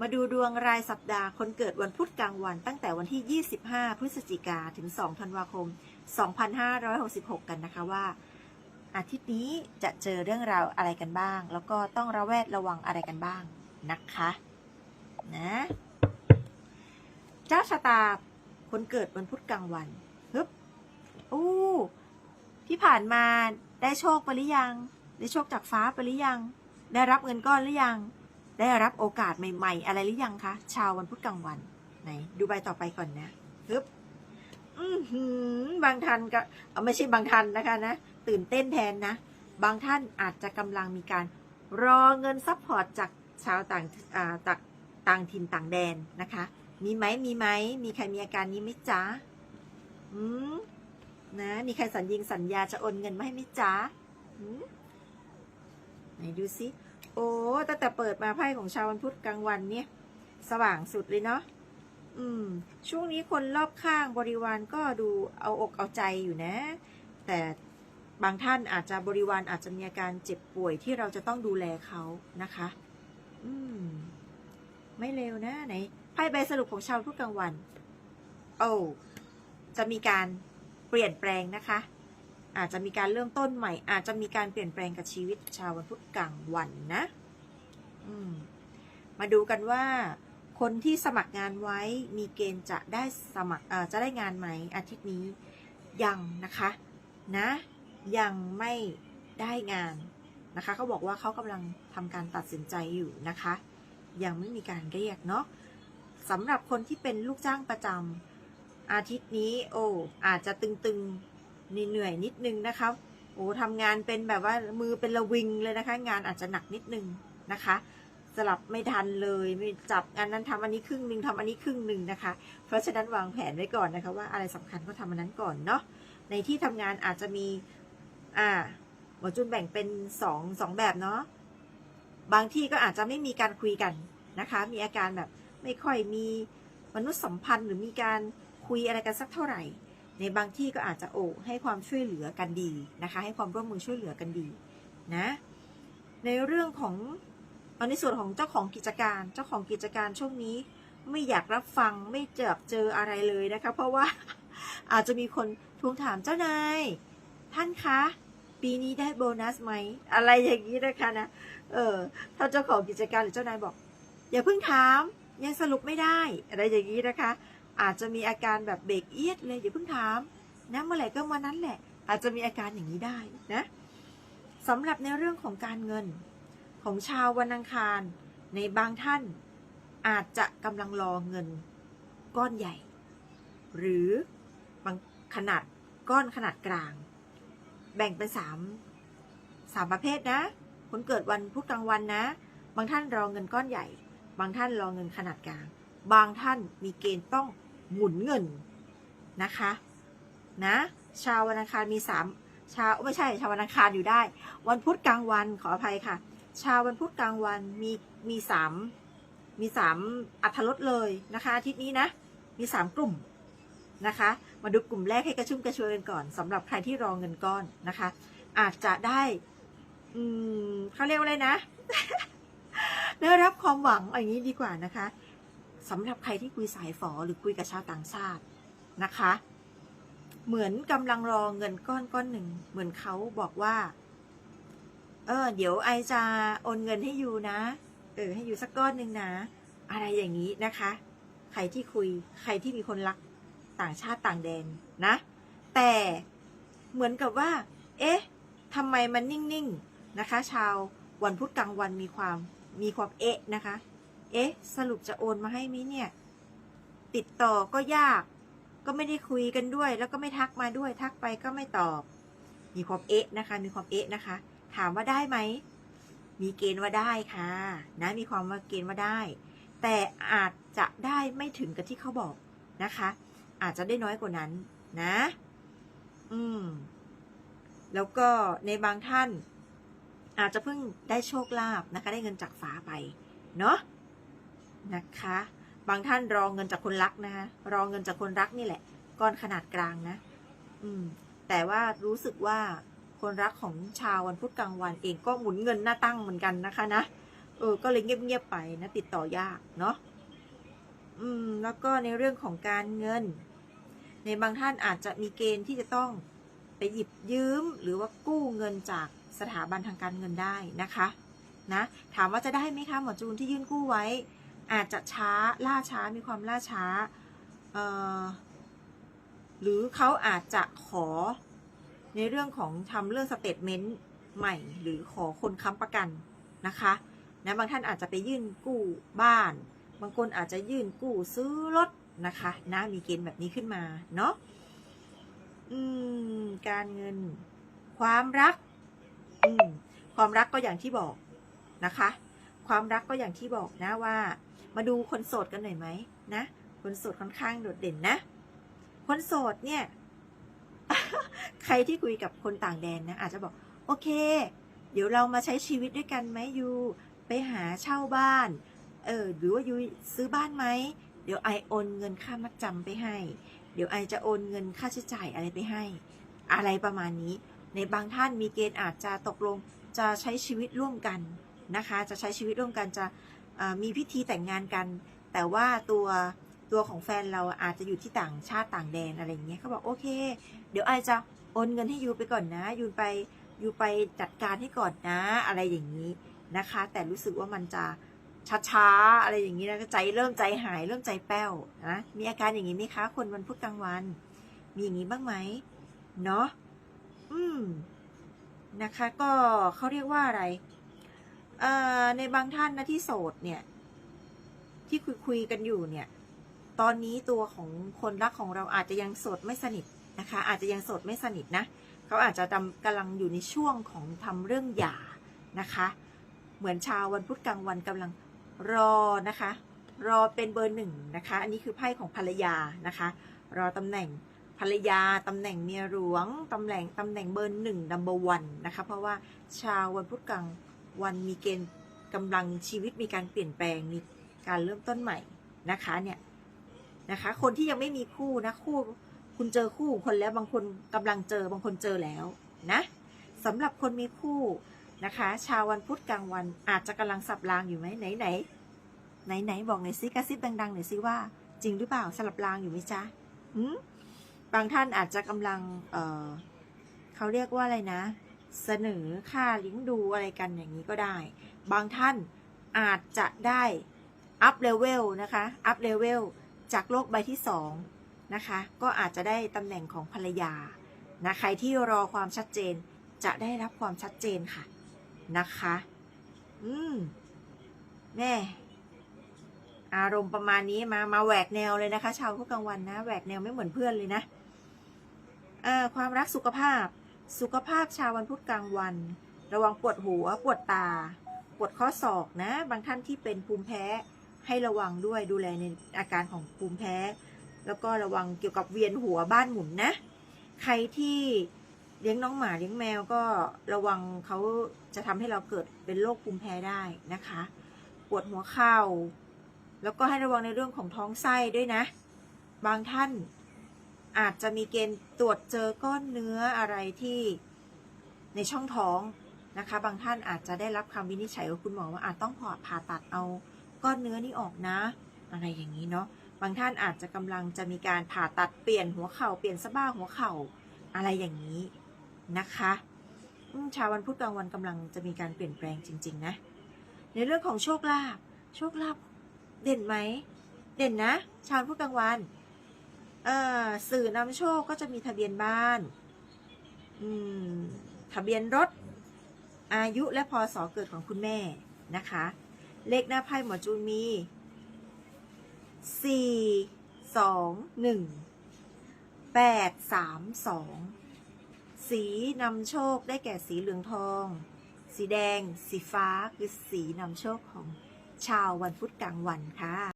มาดูดวงรายสัปดาห์คนเกิดวันพุธกลางวันตั้งแต่วันที่ 25 พฤศจิกาถึง 2 ธันวาคม 2566 กันนะคะว่า อาทิตย์นี้จะเจอเรื่องราวอะไรกันบ้าง แล้วก็ต้องระแวดระวังอะไรกันบ้างนะคะนะเจ้าชะตาคนเกิดวันพุธกลางวันฮึบอู้ที่ผ่านมาได้โชคไปหรือยัง ได้โชคจากฟ้าไปหรือยัง ได้รับเงินก้อนหรือยัง ได้รับโอกาสใหม่ ๆ อะไรหรือยังคะ ชาววันพุธกลางวัน ไหน ดูใบต่อไปก่อนนะฮึบอือหือบางท่านก็เอาไม่ใช่บางท่านนะคะนะ ตื่นเต้นแทนนะ บางท่านอาจจะกำลังมีการรอเงินซัพพอร์ตจากชาวต่างอ่าต่างต่างถิ่นต่างแดนนะคะ มีไหมมีไหม มีใครมีอาการนี้ไหมจ๊ะอืมนะ มีใครสัญญิงสัญญาจะโอนเงินมาให้ไหมจ๊ะอืมไหนดูซิ โอ้ตั้งแต่เปิดมาไพ่ของชาววันพุธกลางวันเนี่ย สว่างสุดเลยเนาะอืม ช่วงนี้คนรอบข้างบริวารก็ดูเอาอกเอาใจอยู่นะ แต่บางท่านอาจจะบริวารอาจจะมีอาการเจ็บป่วยที่เราจะต้องดูแลเขานะคะ อืม ไม่เร็วนะไหนไพ่ใบสรุปของชาวพุธกลางวัน โอ้จะมีการเปลี่ยนแปลงนะคะ อาจจะมีการเริ่มต้นใหม่ อาจจะมีการเปลี่ยนแปลงกับชีวิตชาววันพุธกลางวันนะมมาดูกันว่า คนที่สมัครงานไว้มีเกณฑ์จะได้สมัครจะได้งานไหมอาทิตย์นี้ยังนะคะนะยังไม่ได้งานนะคะเขาบอกว่าเขากำลังทำการตัดสินใจอยู่นะคะ ยังไม่มีการเรียกเนาะสำหรับคนที่เป็นลูกจ้างประจำอาทิตย์นี้โอ้อาจจะตึงๆ เหนื่อยนิดนึงนะคะโอ้ทำงานเป็นแบบว่ามือเป็นระวิงเลยนะคะ งานอาจจะหนักนิดนึงนะคะ สลับไม่ทันเลยไม่จับอันนั้นทำอันนี้ครึ่งหนึ่งทำอันนี้ครึ่งหนึ่งนะคะ เพราะฉะนั้นวางแผนไว้ก่อนนะคะ ว่าอะไรสำคัญก็ทำอันนั้นก่อนเนาะในที่ทำงานอาจจะมีอ่าหมอจุนแบ่งเป็นสองสองแบบเนาะบางที่ก็อาจจะไม่มีการคุยกันนะคะ มีอาการแบบไม่ค่อยมีมนุษยสัมพันธ์หรือมีการคุยอะไรกันสักเท่าไหร่ ในบางที่ก็อาจจะโอให้ความช่วยเหลือกันดีนะคะ ให้ความร่วมมือช่วยเหลือกันดีนะในเรื่องของเอาในส่วนของเจ้าของกิจการ เจ้าของกิจการช่วงนี้ไม่อยากรับฟังไม่เจอเจออะไรเลยนะคะ เพราะว่าอาจจะมีคนทวงถามเจ้านายท่านคะปีนี้ได้โบนัสไหมอะไรอย่างนี้นะคะนะเออถ้าเจ้าของกิจการหรือเจ้านายบอก อย่าเพิ่งถามยังสรุปไม่ได้อะไรอย่างนี้นะคะ อาจจะมีอาการแบบเบรกเอียดเลยอย่าเพิ่งถามนะเมื่อไหร่ก็มานั้นแหละ อาจจะมีอาการอย่างนี้ได้นะสำหรับในเรื่องของการเงิน ของชาววันอังคาร ในบางท่าน อาจจะกำลังรอเงิน ก้อนใหญ่ หรือบางขนาดก้อนขนาดกลาง แบ่งเป็นสามสามประเภทนะ คนเกิดวันพุธกลางวันนะ บางท่านรอเงินก้อนใหญ่ บางท่านรอเงินขนาดกลาง บางท่านมีเกณฑ์ต้อง หมุนเงินนะคะนะชาววันอังคารมีสามชาวไม่ใช่ชาววันอังคารอยู่ได้ วันพุธกลางวันขออภัยค่ะ ชาววันพุธกลางวันมีมีสามมีสามอัธรสเลยนะคะอาทิตย์นี้นะมีสามกลุ่มนะคะ มาดูกลุ่มแรกให้กระชุ่มกระชวยกันก่อนสำหรับใครที่รอเงินก้อนนะคะ อาจจะได้อืมเขาเรียกว่าอะไรนะได้รับความหวังอย่างนี้ดีกว่านะคะ สำหรับใครที่คุยสายฝอหรือคุยกับชาวต่างชาตินะคะ เหมือนกำลังรอเงินก้อนก้อนหนึ่ง เหมือนเขาบอกว่า เออ เดี๋ยวไอจะโอนเงินให้ยูนะ เออ ให้ยูสักก้อนหนึ่งนะ อะไรอย่างนี้นะคะ ใครที่คุย ใครที่มีคนรักต่างชาติต่างแดนนะ แต่เหมือนกับว่า เอ๊ะทำไมมันนิ่งๆนะคะ ชาววันพุธกลางวันมีความมีความเอ๊ะนะคะ เอ๊ะ สรุปจะโอนมาให้มิเนี่ย ติดต่อก็ยาก ก็ไม่ได้คุยกันด้วย แล้วก็ไม่ทักมาด้วย ทักไปก็ไม่ตอบ มีความเอ๊ะนะคะ มีความเอ๊ะนะคะ ถามว่าได้ไหม มีเกณฑ์ว่าได้ค่ะ นะ มีความว่าเกณฑ์ว่าได้ แต่อาจจะได้ไม่ถึงกับที่เขาบอกนะคะ อาจจะได้น้อยกว่านั้นนะ อืม แล้วก็ในบางท่าน อาจจะเพิ่งได้โชคลาภนะคะ ได้เงินจากฟ้าไป เนาะ นะคะ บางท่านรองเงินจากคนรักนะคะรองเงินจากคนรักนี่แหละ ก้อนขนาดกลางนะ อืม แต่ว่ารู้สึกว่าคนรักของชาววันพุธกลางวันเองก็หมุนเงินหน้าตั้งเหมือนกันนะคะนะเออ ก็เลยเงียบๆไปนะ ติดต่อยากเนาะอืม แล้วก็ในเรื่องของการเงิน ในบางท่านอาจจะมีเกณฑ์ที่จะต้องไปหยิบยืมหรือว่ากู้เงินจากสถาบันทางการเงินได้นะคะ นะ ถามว่าจะได้ไหมคะหมอจูนที่ยื่นกู้ไว้ อาจจะช้าล่าช้ามีความล่าช้าหรือเขาอาจจะขอในเรื่องของทำเรื่องสเตทเมนต์ใหม่ หรือขอคนค้ำประกันนะคะนะบางท่านอาจจะไปยื่นกู้บ้าน บางคนอาจจะยื่นกู้ซื้อรถนะคะนะมีเกณฑ์แบบนี้ขึ้นมาเนาะอืมการเงินความรักอืมความรักก็อย่างที่บอกนะคะ ความรักก็อย่างที่บอกนะว่า มาดูคนโสดกันหน่อยไหมนะ คนโสดค่อนข้างโดดเด่นนะ คนโสดเนี่ย ใครที่คุยกับคนต่างแดนนะ อาจจะบอก โอเค เดี๋ยวเรามาใช้ชีวิตด้วยกันไหมยูไปหาเช่าบ้าน เออหรือว่ายูซื้อบ้านไหม เดี๋ยวไอโอนเงินค่ามัดจำไปให้ เดี๋ยวไอจะโอนเงินค่าใช้จ่ายอะไรไปให้ อะไรประมาณนี้ ในบางท่านมีเกณฑ์อาจจะตกลงจะใช้ชีวิตร่วมกันนะคะ จะใช้ชีวิตร่วมกันจะ มีพิธีแต่งงานกัน แต่ว่าตัวตัวของแฟนเราอาจจะอยู่ที่ต่างชาติต่างแดนอะไรอย่างเงี้ยเขาบอกโอเค เดี๋ยวไอจะโอนเงินให้ยูไปก่อนนะ ยูไปยูไปจัดการให้ก่อนนะ อะไรอย่างนี้นะคะ แต่รู้สึกว่ามันจะช้าๆอะไรอย่างนี้นะใจเริ่มใจหาย เริ่มใจแป้วนะมีอาการอย่างนี้ไหมคะ คนวันพุธกลางวัน มีอย่างนี้บ้างไหมเนาะอืมนะคะ ก็เขาเรียกว่าอะไร ในบางท่านนะที่โสดเนี่ย ที่คุยคุยกันอยู่เนี่ย ตอนนี้ตัวของคนรักของเราอาจจะยังโสดไม่สนิทนะคะ อาจจะยังโสดไม่สนิทนะเขาอาจจะกำกำลังอยู่ในช่วงของทำเรื่องหย่านะคะ เหมือนชาววันพุธกลางวันกำลังรอนะคะ รอเป็นเบอร์หนึ่งนะคะ อันนี้คือไพ่ของภรรยานะคะ รอตำแหน่งภรรยาตำแหน่งเมียหลวงตำแหน่งตำแหน่งเบอร์หนึ่งดัมเบอร์วันนะคะ เพราะว่าชาววันพุธกลาง วันมีเกณฑ์กำลังชีวิตมีการเปลี่ยนแปลงมีการเริ่มต้นใหม่นะคะเนี่ยนะคะ คนที่ยังไม่มีคู่นะคู่ คุณเจอคู่คนแล้วบางคนกำลังเจอบางคนเจอแล้วนะสำหรับคนมีคู่นะคะ ชาววันพุธกลางวันอาจจะกำลังสับรางอยู่ไหมไหนไหนไหนไหนบอกหน่อยซิกระซิบดังๆหน่อยซิว่า จริงหรือเปล่าสลับรางอยู่ไหมจ๊ะหืมบางท่านอาจจะกำลังเออเขาเรียกว่าอะไรนะ เสนอค่าลิงก์ดูอะไรกันอย่างนี้ก็ได้ บางท่านอาจจะได้อัพเลเวลนะคะ อัพเลเวลจากโลกใบที่สองนะคะ ก็อาจจะได้ตำแหน่งของภรรยานะใครที่รอความชัดเจนจะได้รับความชัดเจนค่ะนะคะ อืมแม่อารมณ์ประมาณนี้มามาแหวกแนวเลยนะคะ ชาวพุธกลางวันนะแหวกแนวไม่เหมือนเพื่อนเลยนะเอ่อความรักสุขภาพ สุขภาพชาววันพุธกลางวัน ระวังปวดหัว ปวดตา ปวดข้อศอกนะ บางท่านที่เป็นภูมิแพ้ให้ระวังด้วยดูแลในอาการของภูมิแพ้ แล้วก็ระวังเกี่ยวกับเวียนหัวบ้านหมุนนะ ใครที่เลี้ยงน้องหมาเลี้ยงแมวก็ระวังเขาจะทำให้เราเกิดเป็นโรคภูมิแพ้ได้นะคะ ปวดหัวเข่า แล้วก็ให้ระวังในเรื่องของท้องไส้ด้วยนะ บางท่าน อาจจะมีเกณฑ์ตรวจเจอก้อนเนื้ออะไรที่ในช่องท้องนะคะ บางท่านอาจจะได้รับคำวินิจฉัยของคุณหมอว่าอาจต้องผ่าผ่าตัดเอาก้อนเนื้อนี่ออกนะ อะไรอย่างนี้เนาะบางท่านอาจจะกำลังจะมีการผ่าตัดเปลี่ยนหัวเข่าเปลี่ยนสะบ้าหัวเข่าอะไรอย่างนี้นะคะชาววันพุธกลางวันกำลังจะมีการเปลี่ยนแปลงจริง ๆ นะ ในเรื่องของโชคลาภโชคลาภเด่นไหม เด่นนะ ชาววันพุธกลางวัน สื่อนำโชคก็จะมีทะเบียนบ้านทะเบียนรถ อายุและพศเกิดของคุณแม่นะคะ เลขหน้าไพ่หมอจูนมีสี่สองหนึ่งแปดสามสองสีนำโชคได้แก่สีเหลืองทอง สีแดง สีฟ้าคือสีนำโชคของชาววันพุธกลางวันค่ะ